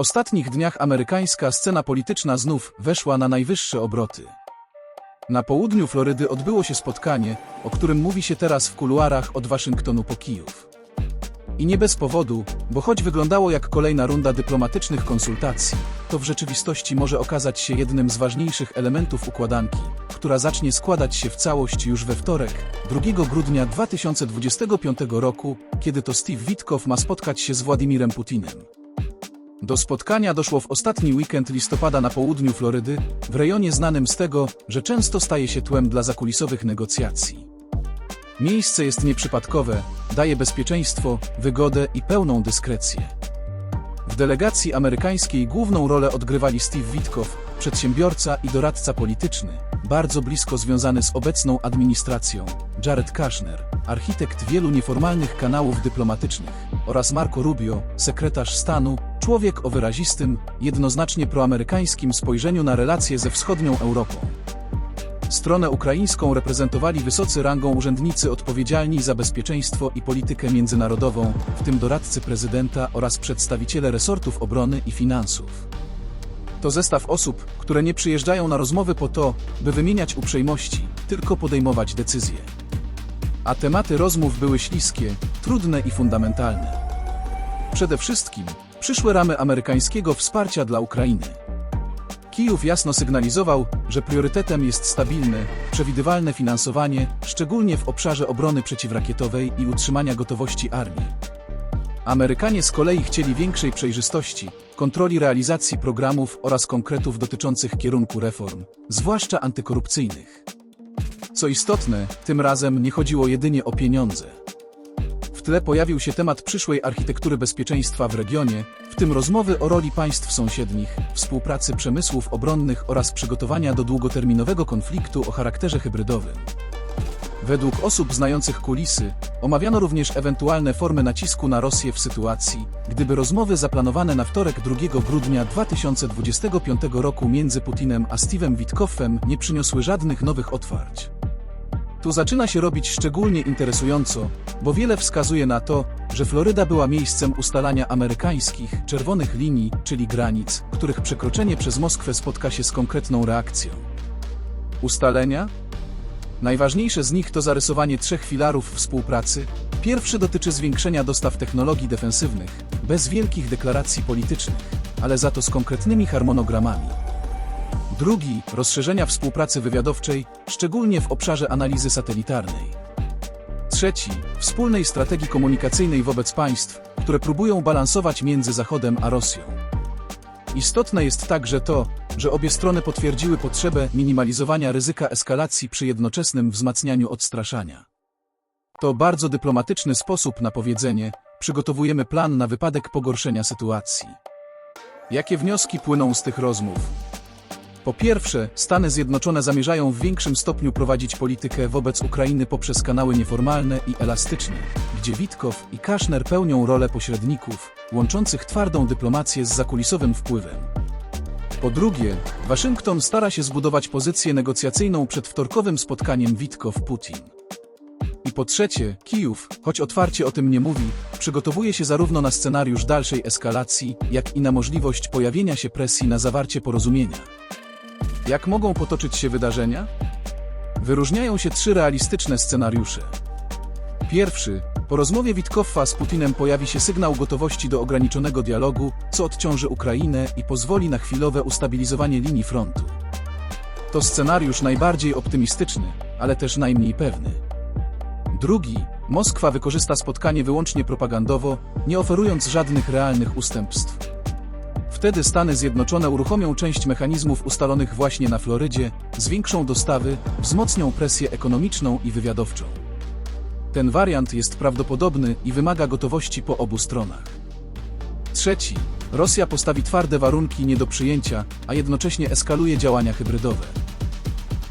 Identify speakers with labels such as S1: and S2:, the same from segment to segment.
S1: ostatnich dniach amerykańska scena polityczna znów weszła na najwyższe obroty. Na południu Florydy odbyło się spotkanie, o którym mówi się teraz w kuluarach od Waszyngtonu po Kijów. I nie bez powodu, bo choć wyglądało jak kolejna runda dyplomatycznych konsultacji, to w rzeczywistości może okazać się jednym z ważniejszych elementów układanki, która zacznie składać się w całość już we wtorek, 2 grudnia 2025 roku, kiedy to Steve Witkow ma spotkać się z Władimirem Putinem. Do spotkania doszło w ostatni weekend listopada na południu Florydy, w rejonie znanym z tego, że często staje się tłem dla zakulisowych negocjacji. Miejsce jest nieprzypadkowe, daje bezpieczeństwo, wygodę i pełną dyskrecję. W delegacji amerykańskiej główną rolę odgrywali Steve Witkow, przedsiębiorca i doradca polityczny, bardzo blisko związany z obecną administracją, Jared Kushner, architekt wielu nieformalnych kanałów dyplomatycznych, oraz Marco Rubio, sekretarz stanu, człowiek o wyrazistym, jednoznacznie proamerykańskim spojrzeniu na relacje ze wschodnią Europą. Stronę ukraińską reprezentowali wysocy rangą urzędnicy odpowiedzialni za bezpieczeństwo i politykę międzynarodową, w tym doradcy prezydenta oraz przedstawiciele resortów obrony i finansów. To zestaw osób, które nie przyjeżdżają na rozmowy po to, by wymieniać uprzejmości, tylko podejmować decyzje. A tematy rozmów były śliskie, trudne i fundamentalne. Przede wszystkim przyszłe ramy amerykańskiego wsparcia dla Ukrainy. Kijów jasno sygnalizował, że priorytetem jest stabilne, przewidywalne finansowanie, szczególnie w obszarze obrony przeciwrakietowej i utrzymania gotowości armii. Amerykanie z kolei chcieli większej przejrzystości, kontroli realizacji programów oraz konkretów dotyczących kierunku reform, zwłaszcza antykorupcyjnych. Co istotne, tym razem nie chodziło jedynie o pieniądze. W tle pojawił się temat przyszłej architektury bezpieczeństwa w regionie, w tym rozmowy o roli państw sąsiednich, współpracy przemysłów obronnych oraz przygotowania do długoterminowego konfliktu o charakterze hybrydowym. Według osób znających kulisy, omawiano również ewentualne formy nacisku na Rosję w sytuacji, gdyby rozmowy zaplanowane na wtorek 2 grudnia 2025 roku między Putinem a Steve'em Witkoffem nie przyniosły żadnych nowych otwarć. Tu zaczyna się robić szczególnie interesująco, bo wiele wskazuje na to, że Floryda była miejscem ustalania amerykańskich czerwonych linii, czyli granic, których przekroczenie przez Moskwę spotka się z konkretną reakcją. Ustalenia? Najważniejsze z nich to zarysowanie trzech filarów współpracy. Pierwszy dotyczy zwiększenia dostaw technologii defensywnych, bez wielkich deklaracji politycznych, ale za to z konkretnymi harmonogramami. Drugi rozszerzenia współpracy wywiadowczej, szczególnie w obszarze analizy satelitarnej. Trzeci wspólnej strategii komunikacyjnej wobec państw, które próbują balansować między Zachodem a Rosją. Istotne jest także to, że obie strony potwierdziły potrzebę minimalizowania ryzyka eskalacji przy jednoczesnym wzmacnianiu odstraszania. To bardzo dyplomatyczny sposób na powiedzenie, przygotowujemy plan na wypadek pogorszenia sytuacji. Jakie wnioski płyną z tych rozmów? Po pierwsze, Stany Zjednoczone zamierzają w większym stopniu prowadzić politykę wobec Ukrainy poprzez kanały nieformalne i elastyczne, gdzie Witkow i Kaszner pełnią rolę pośredników, łączących twardą dyplomację z zakulisowym wpływem. Po drugie, Waszyngton stara się zbudować pozycję negocjacyjną przed wtorkowym spotkaniem Witkow-Putin. I po trzecie, Kijów, choć otwarcie o tym nie mówi, przygotowuje się zarówno na scenariusz dalszej eskalacji, jak i na możliwość pojawienia się presji na zawarcie porozumienia. Jak mogą potoczyć się wydarzenia? Wyróżniają się trzy realistyczne scenariusze. Pierwszy, po rozmowie Witkoffa z Putinem pojawi się sygnał gotowości do ograniczonego dialogu, co odciąży Ukrainę i pozwoli na chwilowe ustabilizowanie linii frontu. To scenariusz najbardziej optymistyczny, ale też najmniej pewny. Drugi, Moskwa wykorzysta spotkanie wyłącznie propagandowo, nie oferując żadnych realnych ustępstw. Wtedy Stany Zjednoczone uruchomią część mechanizmów ustalonych właśnie na Florydzie, zwiększą dostawy, wzmocnią presję ekonomiczną i wywiadowczą. Ten wariant jest prawdopodobny i wymaga gotowości po obu stronach. Trzeci, Rosja postawi twarde warunki nie do przyjęcia, a jednocześnie eskaluje działania hybrydowe.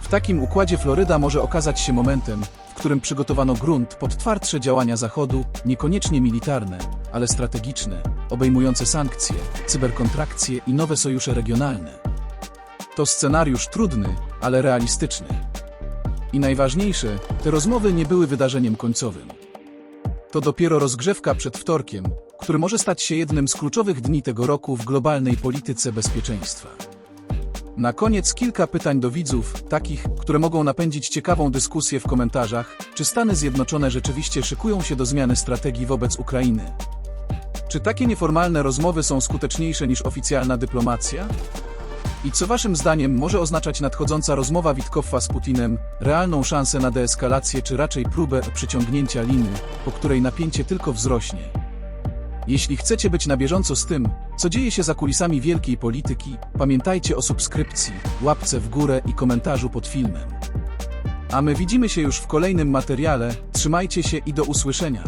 S1: W takim układzie Floryda może okazać się momentem, w którym przygotowano grunt pod twardsze działania Zachodu, niekoniecznie militarne, ale strategiczne, obejmujące sankcje, cyberkontrakcje i nowe sojusze regionalne. To scenariusz trudny, ale realistyczny. I najważniejsze, te rozmowy nie były wydarzeniem końcowym. To dopiero rozgrzewka przed wtorkiem, który może stać się jednym z kluczowych dni tego roku w globalnej polityce bezpieczeństwa. Na koniec kilka pytań do widzów, takich, które mogą napędzić ciekawą dyskusję w komentarzach, czy Stany Zjednoczone rzeczywiście szykują się do zmiany strategii wobec Ukrainy. Czy takie nieformalne rozmowy są skuteczniejsze niż oficjalna dyplomacja? I co waszym zdaniem może oznaczać nadchodząca rozmowa Witkoffa z Putinem, realną szansę na deeskalację czy raczej próbę przyciągnięcia liny, po której napięcie tylko wzrośnie? Jeśli chcecie być na bieżąco z tym, co dzieje się za kulisami wielkiej polityki, pamiętajcie o subskrypcji, łapce w górę i komentarzu pod filmem. A my widzimy się już w kolejnym materiale, trzymajcie się i do usłyszenia.